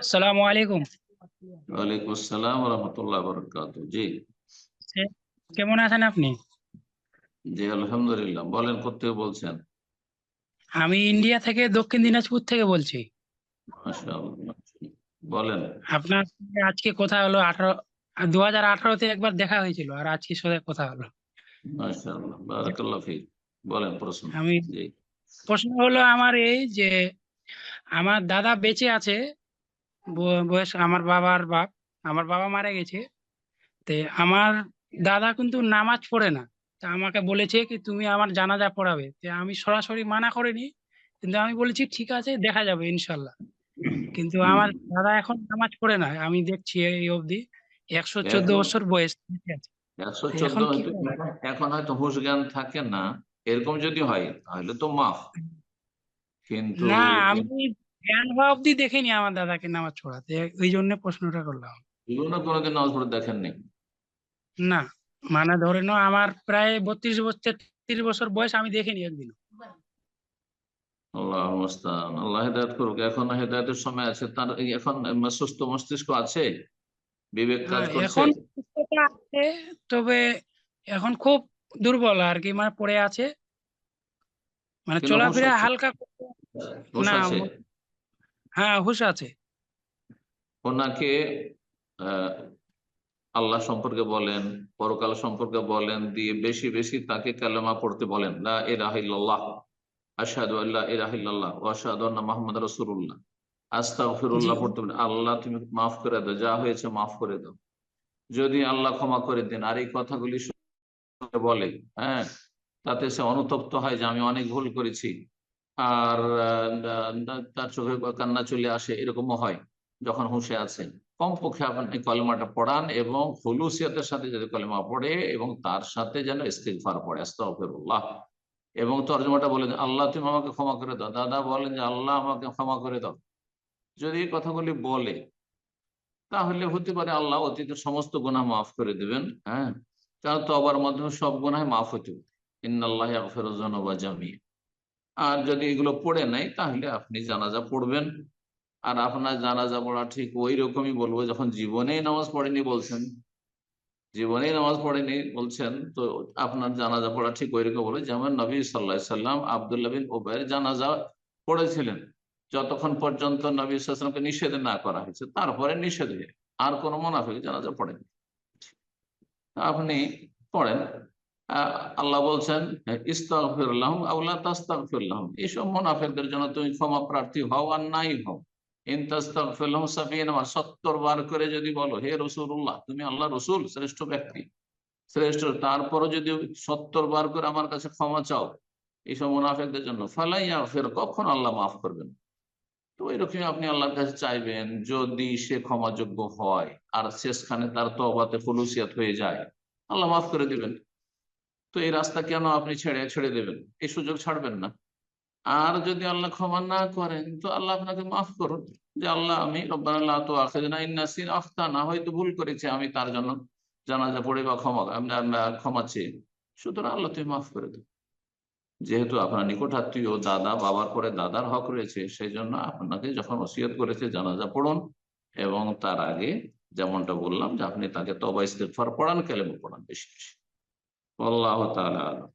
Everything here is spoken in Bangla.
আসসালামু আলাইকুম। ওয়ালাইকুম আসসালাম রহমতুল্লাহ বরকাত জি। কেমন আছেন আপনি? জি আলহামদুলিল্লাহ। বলেন কোথেকে বলছেন? আমি ইন্ডিয়া থেকে দক্ষিণ দিনাজপুর থেকে বলছি। মাশাআল্লাহ বলেন। আপনার আজকে কথা হলো আঠারো দু হাজার আঠারোতে একবার দেখা হয়েছিল আর আজকে সাথে কথা হলো। মাশাআল্লাহ বারাকাল্লাহ ফিক। বলেন প্রশ্ন। আমি প্রশ্ন হলো আমার এই যে আমার দাদা বেঁচে আছে বয়স আমার বাবার বাপ আমার বাবা মারা গেছে। তে আমার দাদা কিন্তু নামাজ পড়ে না। তা আমাকে বলেছে কি তুমি আমার জানাজা পড়াবে। তে আমি সরাসরি মানা করিনি। কিন্তু আমি বলেছি ঠিক আছে দেখা যাবে ইনশাল্লাহ। কিন্তু আমার দাদা এখন নামাজ পড়ে না। আমি দেখছি এই অবধি একশো চোদ্দ বছর বয়স ঠিক আছে একশো চোদ্দ করব? এখন হয়তো হুঁশ জ্ঞান থাকে না। এরকম যদি হয় তাহলে তো মাফ। কিন্তু না আমি জ্ঞান হওয়া অবধি দেখিনি আমার দাদাকে নামাজ পড়াতে। ওই জন্য প্রশ্নটা করলাম। জীবনে কোনোদিন নামাজ পড়ে দেখেননি? না। মানে ধরে নাও আমার প্রায় বত্রিশ বছর বছর বয়স আমি দেখিনি একদিন আল্লাহ মুস্তান আল্লাহ হেদায়ত করুক। এখন হেদায়তের সময় আছে। তার এখন সুস্থ মস্তিষ্ক আছে? বিবেক কাজ হ্যাঁ, করছে? এখন সুস্থতা আছে তবে এখন খুব দুর্বল আর কি। মানে পড়ে আছে। মানে চলাফেরা হালকা না, হ্যাঁ হুশ আছে। ওনাকে আল্লাহ সম্পর্কে বলেন পরকাল সম্পর্কে বলেন দিয়ে বেশি বেশি তাকে কালেমা পড়তে বলেন লা আশহাদু আল্লা ইলাহা ওয়া আশহাদু আন্না মুহাম্মাদ রাসূলুল্লাহ আস্তাগফিরুল্লাহ পড়তে বলেন আল্লাহ তুমি মাফ করে দাও যা হয়েছে মাফ করে দাও। যদি আল্লাহ ক্ষমা করে দেন আর এই কথাগুলি বলে হ্যাঁ তাতে সে অনুতপ্ত হয় যে আমি অনেক ভুল করেছি। আর তার চোখে কান্না চলে আসে, এরকমও হয় যখন হুঁশে আছেন কমপক্ষে আপনি কলেমাটা পড়ান এবং হুলুসিয়াতের সাথে যদি কলেমা পড়ে এবং তার সাথে যেন ইস্তিগফার পড়ে, আস্তাগফিরুল্লাহ। এবং তর্জমাটা বলেন আল্লাহ, তুমি আমাকে ক্ষমা করে দাও। দাদা বলেন যে, আল্লাহ, আমাকে ক্ষমা করে দাও। যদি এই কথাগুলি বলে, তাহলে হতে পারে আল্লাহ অতীতের সমস্ত গুনাহ মাফ করে দিবেন হ্যাঁ? কারণ তবার মাধ্যমে সব গুনাহ মাফ হতে পারে। ইন্নাল্লাহ ইয়াগফিরুয যুনুবা জামিয়া আর যদি এগুলো পড়ে নাই তাহলে আপনি জানাজা পড়বেন। আর আপনার জানাজা পড়া ঠিক ওই রকমই বলব, যখন জীবনেই নামাজ পড়েনি বলছেন, জীবনেই নামাজ পড়েনি বলছেন, তো আপনার জানাজা পড়া ঠিক ওই রকম বলব, যেমন নবী সাল্লাহ সাল্লাম আবদুল্লাহ বিন ওবায়ের জানাজা পড়েছিলেন। যতক্ষণ পর্যন্ত নবী সাল্লামকে নিষেধ না করা হয়েছে, তারপরে নিষেধ আর কোনো মোনাফিক জানাজা পড়েনি আপনি পড়েন। আল্লাহ বলছেন ইস্তাগফিরুল্লাহ আউলা এইসব মুনাফিকদের জন্য তুমি ক্ষমা প্রার্থী হও আর নাই হও। ইন সত্তর বার করে যদি বলো, হে তুমি আল্লাহ শ্রেষ্ঠ ব্যক্তি। শ্রেষ্ঠ, তারপরও যদি সত্তর বার করে আমার কাছে ক্ষমা চাও, এইসব মুনাফিকদের জন্য ফালাইয়া ফের কখন আল্লাহ মাফ করবেন তো এরকমই আপনি আল্লাহর কাছে চাইবেন, যদি সে ক্ষমাযোগ্য হয় আর শেষখানে তার তবাতে ফুলুসিয়াত হয়ে যায়, আল্লাহ মাফ করে দিবেন। তো এই রাস্তা কেন আপনি ছেড়ে ছেড়ে দেবেন? এই সুযোগ ছাড়বেন না। আর যদি আল্লাহ ক্ষমা না করেন, তো আল্লাহ আপনাকে মাফ করুন। যে আল্লাহ, আমি রব্বানা তো আখেদনা ইন্নাসিন আখতা না হয়তো ভুল করেছে আমি তার জন্য জানাজা পড়ে বা ক্ষমা ক্ষমা চেয়ে। সুতরাং আল্লাহ তুমি মাফ করে দেন। যেহেতু আপনার নিকট আত্মীয় দাদা, বাবার পরে দাদার হক রয়েছে সেই জন্য আপনাকে যখন ওসিয়ত করেছে জানাজা পড়ুন। এবং তার আগে যেমনটা বললাম যে আপনি তাকে তবা ইস্তেগফার পড়ান কেলেমা পড়ান, বেশি বেশি। والله تعالى أعلم.